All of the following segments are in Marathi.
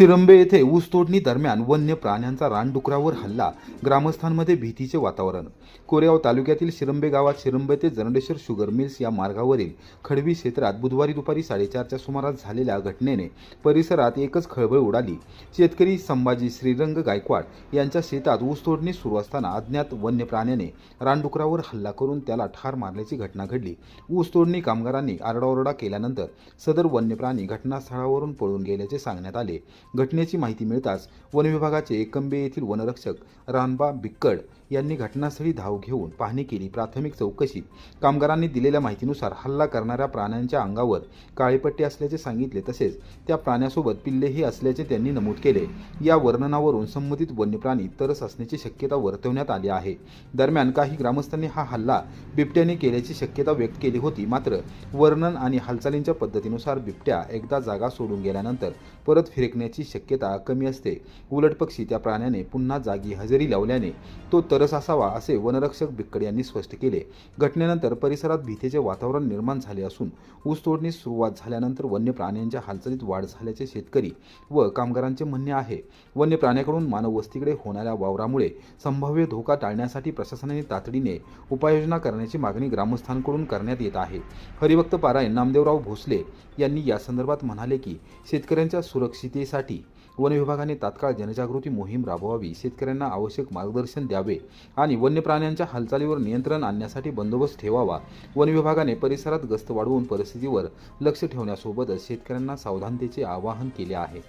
शिरंबे येथे ऊसतोडणी दरम्यान वन्य प्राण्यांचा रानडुकरावर हल्ला ग्रामस्थांमध्ये भीतीचे वातावरण. कोरेगाव तालुक्यातील शिरंबे गावात शिरंबे ते जरंडेश्वर शुगर मिल्स या मार्गावरील खडवी क्षेत्रात बुधवारी दुपारी साडेचारच्या सुमारास झालेल्या घटनेने परिसरात एकच खळबळ उडाली. शेतकरी संभाजी श्रीरंग गायकवाड यांच्या शेतात ऊसतोडणी सुरू असताना अज्ञात वन्य प्राण्याने रानडुकरावर हल्ला करून त्याला ठार मारल्याची घटना घडली. ऊसतोडणी कामगारांनी आरडाओरडा केल्यानंतर सदर वन्य प्राणी घटनास्थळावरून पळून गेल्याचे सांगण्यात आले. घटनेची माहिती मिळताच वनविभागाचे एकंबे येथील वनरक्षक रानबा बिक्कड यांनी घटनास्थळी धाव घेऊन पाहणी केली. प्राथमिक चौकशीत कामगारांनी दिलेल्या माहितीनुसार हल्ला करणाऱ्या प्राण्यांच्या अंगावर काळेपट्टी असल्याचे सांगितले. तसेच त्या प्राण्यासोबत पिल्लेही असल्याचे त्यांनी नमूद केले. या वर्णनावरून संबंधित वन्यप्राणी तरस असण्याची शक्यता वर्तवण्यात आली आहे. दरम्यान काही ग्रामस्थांनी हा हल्ला बिबट्याने केल्याची शक्यता व्यक्त केली होती. मात्र वर्णन आणि हालचालींच्या पद्धतीनुसार बिबट्या एकदा जागा सोडून गेल्यानंतर परत फिरकण्याची शक्यता कमी असते. उलट पक्षी त्या प्राण्याने पुन्हा जागी हजेरी लावल्याने तो तर तरस असावा असे वनरक्षक बिक्कड यांनी स्पष्ट केले. घटनेनंतर परिसरात भीतीचे वातावरण निर्माण झाले असून ऊसतोडणी सुरुवात झाल्यानंतर वन्य प्राण्यांच्या हालचालीत वाढ झाल्याचे शेतकरी व कामगारांचे म्हणणे आहे. वन्य प्राण्याकडून मानववस्तीकडे होणाऱ्या वावरामुळे संभाव्य धोका टाळण्यासाठी प्रशासनाने तातडीने उपाययोजना करण्याची मागणी ग्रामस्थांकडून करण्यात येत आहे. हरिभक्त पारायण नामदेवराव भोसले यांनी या संदर्भात म्हणाले की शेतकऱ्यांच्या सुरक्षितेसाठी वन विभागाने तात्काळ जनजागृती मोहीम राबवावी शेतकऱ्यांना आवश्यक मार्गदर्शन द्यावे आणि वन्य प्राण्यांच्या हालचालीवर नियंत्रण आणण्यासाठी बंदोबस्त ठेवावा. वन विभागाने परिसरात गस्त वाढवून परिस्थितीवर लक्ष ठेवण्यासोबतच शेतकऱ्यांना सावधानतेचे आवाहन केले आहे.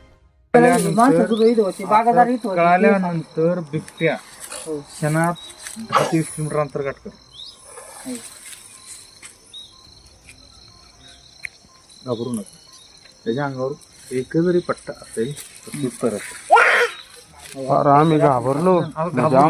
कळाल्यानंतर बिबट्या क्षणात दहा ते वीस किलोमीटर अंतर गाठ कर घाबरू नका. त्याच्या अंगावर एक जरी पट्टा असेल तर उत्तर आम्ही घाबरलो.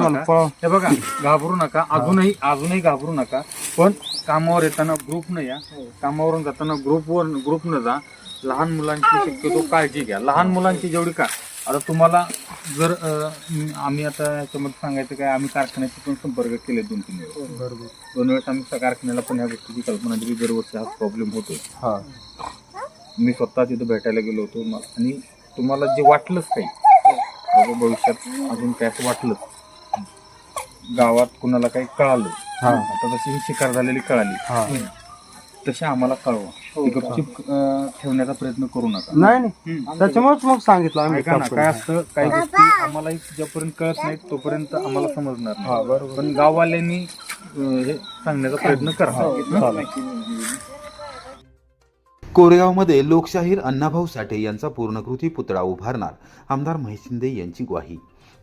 नका. हे बघा घाबरू नका. अजूनही अजूनही घाबरू नका. पण कामावर येताना ग्रुप न या. कामावरून जाताना ग्रुपवर ग्रुप न जा. लहान मुलांची शक्यतो काळजी घ्या. लहान मुलांची जेवढी का आता तुम्हाला जर अं, आम्ही आता याच्यामध्ये सांगायचं काय आम्ही कारखान्याशी पण संपर्क केले दोन तीन वेळेस. बरोबर. दोन वेळेस आम्ही त्या कारखान्याला पण ह्या गोष्टीची कल्पना दिली. दरवर्षी हा प्रॉब्लेम होतो हा. मी स्वतः तिथे भेटायला गेलो होतो. म- आणि तुम्हाला जे वाटलंच काही बाबा भविष्यात अजून काय असं वाटलं गावात कुणाला काही कळालं. हा. आता जशी ही शिकार झालेली कळाली. हा. तशी आम्हाला कळवा. गपचूप अं, ठेवण्याचा प्रयत्न करू नका. नाही नाही. त्याच्यामुळेच मग सांगितलं आम्ही ऐका ना काय असतं काही गोष्टी आम्हालाही जोपर्यंत कळत नाहीत तोपर्यंत आम्हाला समजणार नाही. पण गाववाल्यांनी हे सांगण्याचा प्रयत्न करा. कोरेगावमध्ये लोकशाहीर अण्णाभाऊ साठे यांचा पूर्णकृती पुतळा उभारणार आमदार महेश शिंदे यांची ग्वाही.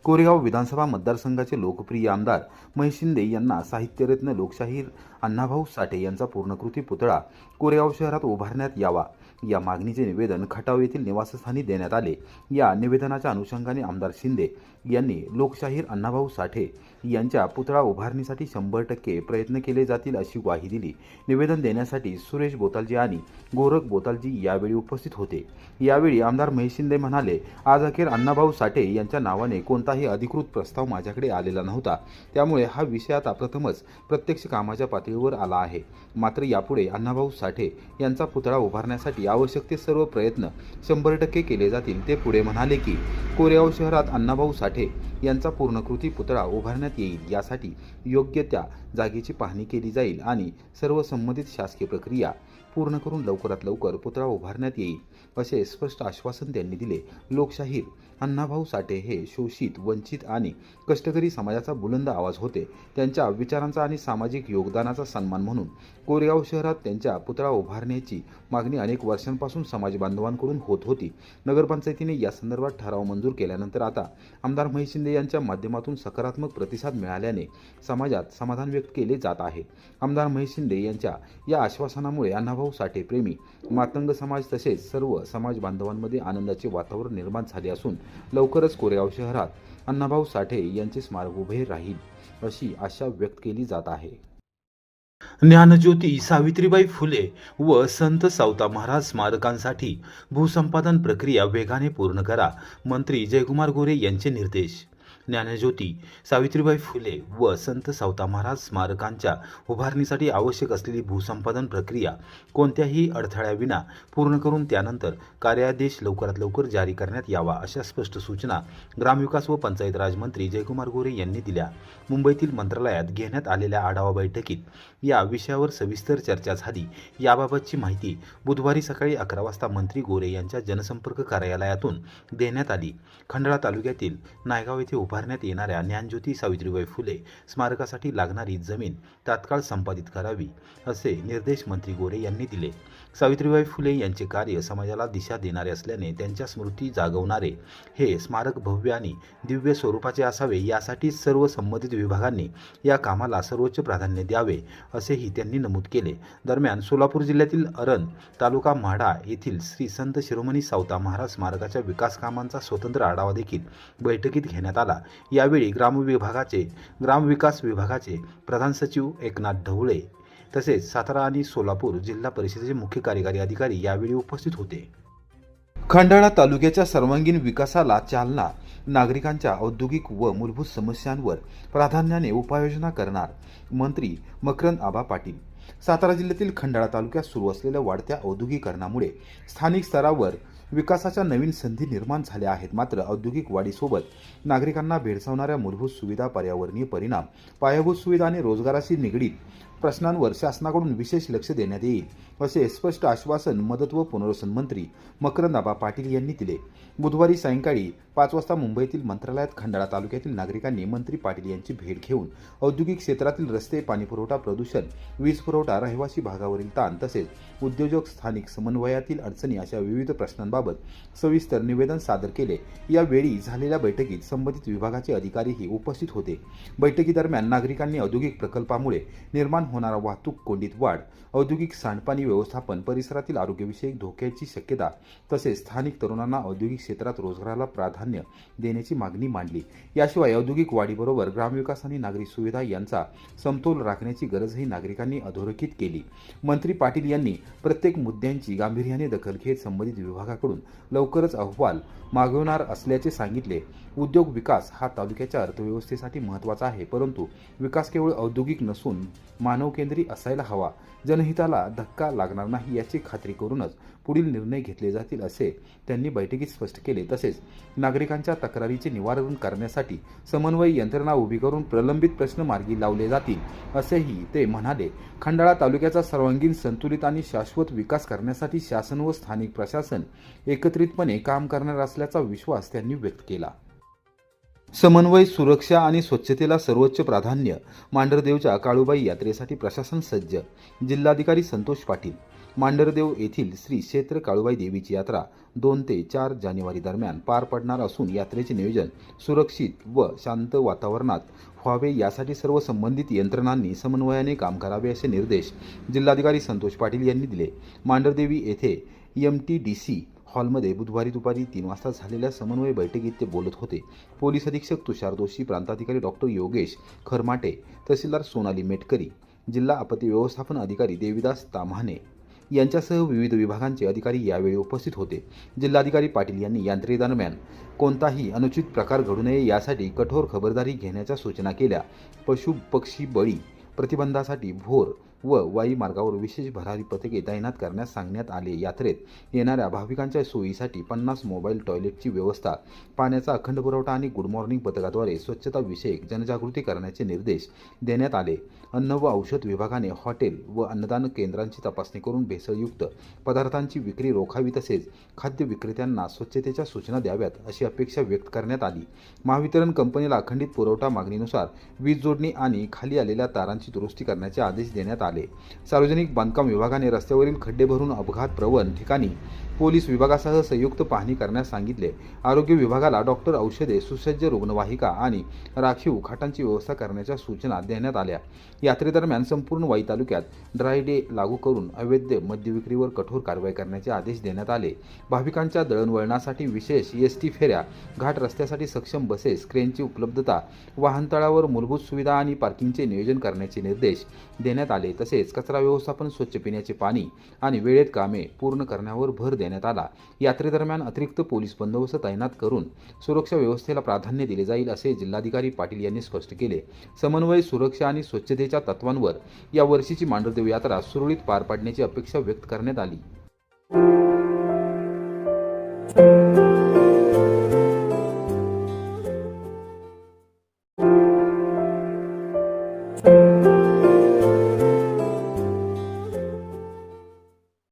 कोरेगाव विधानसभा मतदारसंघाचे लोकप्रिय आमदार महेश शिंदे यांना साहित्यरत्न लोकशाहीर अण्णाभाऊ साठे यांचा पूर्णकृती पुतळा कोरेगाव शहरात उभारण्यात यावा. या मागणीचे निवेदन खटाव येथील निवासस्थानी देण्यात आले. या निवेदनाच्या अनुषंगाने आमदार शिंदे यांनी लोकशाहीर अण्णाभाऊ साठे यांच्या पुतळा उभारणीसाठी शंभर टक्के प्रयत्न केले जातील अशी ग्वाही दिली. निवेदन देण्यासाठी सुरेश बोतालजी आणि गोरख बोतालजी यावेळी उपस्थित होते. यावेळी आमदार महेश शिंदे म्हणाले आज अखेर अण्णाभाऊ साठे यांच्या नावाने कोणताही अधिकृत प्रस्ताव माझ्याकडे आलेला नव्हता. त्यामुळे हा विषय आता प्रथमच प्रत्यक्ष कामाच्या पातळीवर आला आहे. मात्र यापुढे अण्णाभाऊ साठे यांचा पुतळा उभारण्यासाठी आवश्यक ते सर्व प्रयत्न शंभर टक्के केले जातील ते पुढे म्हणाले की कोरेगाव शहरात अण्णाभाऊ साठे यांचा पूर्णकृती पुतळा उभारण्यात येईल यासाठी योग्य त्या जागेची पाहणी केली जाईल आणि सर्व संबंधित शासकीय प्रक्रिया पूर्ण करून लवकरात लवकर पुतळा उभारण्यात येईल असे स्पष्ट आश्वासन त्यांनी दिले. लोकशाहीर अण्णाभाऊ साठे हे शोषित वंचित आणि कष्टकरी समाजाचा बुलंद आवाज होते. त्यांच्या विचारांचा आणि सामाजिक योगदानाचा सन्मान म्हणून कोरेगाव शहरात त्यांच्या पुतळा उभारण्याची मागणी अनेक वर्षांपासून समाज बांधवांकडून होत होती. नगरपंचायतीने या संदर्भात ठराव मंजूर केल्यानंतर आता आमदार महेश शिंदे यांच्या माध्यमातून सकारात्मक प्रतिसाद मिळाल्याने समाजात समाधान व्यक्त केले जात आहे. आमदार महेश शिंदे यांच्या या आश्वासनामुळे अण्णाभाऊ साठे प्रेमी. मातंग समाज तसेच सर्व समाज बांधवांमध्ये आनंदाचे वातावरण निर्माण झाले असून लवकरच कोरेगाव शहरात अण्णाभाऊ साठे यांचे स्मारक उभे राहील अशी आशा व्यक्त केली जात आहे. ज्ञानज्योती सावित्रीबाई फुले व संत सावता महाराज स्मारकांसाठी भूसंपादन प्रक्रिया वेगाने पूर्ण करा मंत्री जयकुमार गोरे यांचे निर्देश. ज्ञानज्योती सावित्रीबाई फुले व संत सावता महाराज स्मारकांच्या उभारणीसाठी आवश्यक असलेली भूसंपादन प्रक्रिया कोणत्याही अडथळ्याविना पूर्ण करून त्यानंतर कार्यादेश लवकरात लवकर जारी करण्यात यावा अशा स्पष्ट सूचना ग्रामविकास व पंचायत राज मंत्री जयकुमार गोरे यांनी दिल्या. मुंबईतील मंत्रालयात घेण्यात आलेल्या आढावा बैठकीत या विषयावर सविस्तर चर्चा झाली. याबाबतची माहिती बुधवारी सकाळी अकरा वाजता मंत्री गोरे यांच्या जनसंपर्क कार्यालयातून देण्यात आली. खंडाळा तालुक्यातील नायगाव येथे उभारण्यात येणाऱ्या ज्ञानज्योती सावित्रीबाई फुले स्मारकासाठी लागणारी जमीन तात्काळ संपादित करावी असे निर्देश मंत्री गोरे यांनी दिले. सावित्रीबाई फुले यांचे कार्य समाजाला दिशा देणारे असल्याने त्यांच्या स्मृती जागवणारे हे स्मारक भव्य आणि दिव्य स्वरूपाचे असावे यासाठी सर्व संबंधित विभागांनी या कामाला सर्वोच्च प्राधान्य द्यावे असेही त्यांनी नमूद केले. दरम्यान सोलापूर जिल्ह्यातील अरण तालुका म्हाडा येथील श्री संत शिरोमणी सावता महाराज स्मारकाच्या विकास कामांचा स्वतंत्र आढावा देखील बैठकीत घेण्यात आला. यावेळी ग्रामविभागाचे ग्रामविकास विभागाचे प्रधान सचिव एकनाथ ढवळे तसेच सातारा आणि सोलापूर जिल्हा परिषदेचे मुख्य कार्यकारी अधिकारी यावेळी उपस्थित होते. खंडाळा तालुक्याच्या सर्वांगीण विकासाला चालना नागरिकांच्या औद्योगिक व मूलभूत समस्यांवर प्राधान्याने उपाययोजना करणार मंत्री मकरंद आबा पाटील. सातारा जिल्ह्यातील खंडाळा तालुक्यात सुरू असलेल्या वाढत्या औद्योगिकरणामुळे स्थानिक स्तरावर विकासाच्या नवीन संधी निर्माण झाल्या आहेत. मात्र औद्योगिक वाढीसोबत नागरिकांना भेडसावणाऱ्या मूलभूत सुविधा पर्यावरणीय परिणाम पायाभूत सुविधा आणि रोजगाराशी निगडीत प्रश्नांवर शासनाकडून विशेष लक्ष देण्यात येईल असे स्पष्ट आश्वासन मदत व पुनर्वसन मंत्री मकरंदाबा पाटील यांनी दिले. बुधवारी सायंकाळी पाच वाजता मुंबईतील मंत्रालयात खंडाळा तालुक्यातील नागरिकांनी मंत्री पाटील यांची भेट घेऊन औद्योगिक क्षेत्रातील रस्ते पाणीपुरवठा प्रदूषण वीज पुरवठा रहिवासी भागावरील ताण तसेच उद्योजक स्थानिक समन्वयातील अडचणी अशा विविध प्रश्नांबाबत सविस्तर निवेदन सादर केले. यावेळी झालेल्या बैठकीत संबंधित विभागाचे अधिकारीही उपस्थित होते. बैठकीदरम्यान नागरिकांनी औद्योगिक प्रकल्पामुळे निर्माण होणारा वाहतूक कोंडीत वाढ औद्योगिक सांडपाणी व्यवस्थापन परिसरातील आरोग्यविषयक धोक्याची शक्यता तसेच स्थानिक तरुणांना औद्योगिक क्षेत्रात रोजगाराला प्राधान्य देण्याची मागणी मांडली. याशिवाय औद्योगिक वाढीबरोबर ग्रामविकास आणि नागरी सुविधा यांचा समतोल राखण्याची गरजही नागरिकांनी अधोरेखित केली. मंत्री पाटील यांनी प्रत्येक मुद्द्यांची गांभीर्याने दखल घेत संबंधित विभागाकडून लवकरच अहवाल मागवणार असल्याचे सांगितले. उद्योग विकास हा तालुक्याच्या अर्थव्यवस्थेसाठी महत्त्वाचा आहे परंतु विकास केवळ औद्योगिक नसून मान मानवकेंद्री असायला हवा. जनहिताला धक्का लागणार नाही याची खात्री करूनच पुढील निर्णय घेतले जातील असे त्यांनी बैठकीत स्पष्ट केले. तसेच नागरिकांच्या तक्रारीचे निवारण करण्यासाठी समन्वय यंत्रणा उभी करून प्रलंबित प्रश्न मार्गी लावले जातील असेही ते म्हणाले. खंडाळा तालुक्याचा सर्वांगीण संतुलित आणि शाश्वत विकास करण्यासाठी शासन व स्थानिक प्रशासन एकत्रितपणे काम करणार असल्याचा विश्वास त्यांनी व्यक्त केला. समन्वय सुरक्षा आणि स्वच्छतेला सर्वोच्च प्राधान्य मांढरदेवच्या काळूबाई यात्रेसाठी प्रशासन सज्ज. जिल्हाधिकारी संतोष पाटील. मांढरदेव येथील श्री क्षेत्र काळूबाई देवीची यात्रा दोन ते चार जानेवारी दरम्यान पार पडणार असून यात्रेचे नियोजन सुरक्षित व शांत वातावरणात व्हावे यासाठी सर्व संबंधित यंत्रणांनी समन्वयाने काम करावे असे निर्देश जिल्हाधिकारी संतोष पाटील यांनी दिले. मांढरदेवी येथे एम टी डी सी हॉलमध्ये बुधवारी दुपारी तीन वाजता झालेल्या समन्वय बैठकीत ते बोलत होते. पोलीस अधीक्षक तुषार दोषी प्रांताधिकारी डॉक्टर योगेश खरमाटे तहसीलदार सोनाली मेटकरी जिल्हा आपत्ती व्यवस्थापन अधिकारी देविदास ताम्हाने यांच्यासह विविध विभागांचे अधिकारी यावेळी उपस्थित होते. जिल्हाधिकारी पाटील यांनी यात्रेदरम्यान कोणताही अनुचित प्रकार घडू नये यासाठी कठोर खबरदारी घेण्याच्या सूचना केल्या. पशु पक्षी बळी प्रतिबंधासाठी भोर व वाई मार्गावर विशेष भरारी पथके तैनात करण्यास सांगण्यात आले. यात्रेत येणाऱ्या भाविकांच्या सोयीसाठी पन्नास मोबाईल टॉयलेटची व्यवस्था पाण्याचा अखंड पुरवठा आणि गुड मॉर्निंग पथकाद्वारे स्वच्छता विषयक जनजागृती करण्याचे निर्देश देण्यात आले. अन्न व औषध विभागाने हॉटेल व अन्नदान केंद्रांची तपासणी करून भेसळयुक्त पदार्थांची विक्री रोखावी तसेच खाद्य विक्रेत्यांना स्वच्छतेच्या सूचना द्याव्यात अशी अपेक्षा व्यक्त करण्यात आली. महावितरण कंपनीला अखंडित पुरवठा मागणीनुसार वीज जोडणी आणि खाली आलेल्या तारांची दुरुस्ती करण्याचे आदेश देण्यात आले. सार्वजनिक बांधकाम विभागाने रस्त्यावरील खड्डे भरून अपघात प्रवण ठिकाणी पोलीस विभागासह संयुक्त पाहणी करण्यास सांगितले. आरोग्य विभागाला डॉक्टर औषधे सुसज्ज रुग्णवाहिका आणि राखीव खाटांची व्यवस्था करण्याच्या सूचना देण्यात आल्या. यात्रेदरम्यान संपूर्ण वाई तालुक्यात ड्राय डे लागू करून अवैध मद्य विक्रीवर कठोर कारवाई करण्याचे आदेश देण्यात आले. भाविकांच्या दळणवळणासाठी विशेष एस टी फेऱ्या घाट रस्त्यासाठी सक्षम बसेस क्रेनची उपलब्धता वाहनतळावर मूलभूत सुविधा आणि पार्किंगचे नियोजन करण्याचे निर्देश देण्यात आले. तसेच कचरा व्यवस्थापन स्वच्छ पिण्याचे पाणी आणि वेळेत कामे पूर्ण करण्यावर भर देण्यात आला. यात्रेदरम्यान अतिरिक्त पोलीस बंदोबस्त तैनात करून सुरक्षा व्यवस्थेला प्राधान्य दिले जाईल असे जिल्हाधिकारी पाटील यांनी स्पष्ट केले. समन्वय सुरक्षा आणि स्वच्छते तत्वांवर या वर्षीची मांढरदेव यात्रा सुरळीत पार पाडण्याची अपेक्षा व्यक्त करण्यात आली.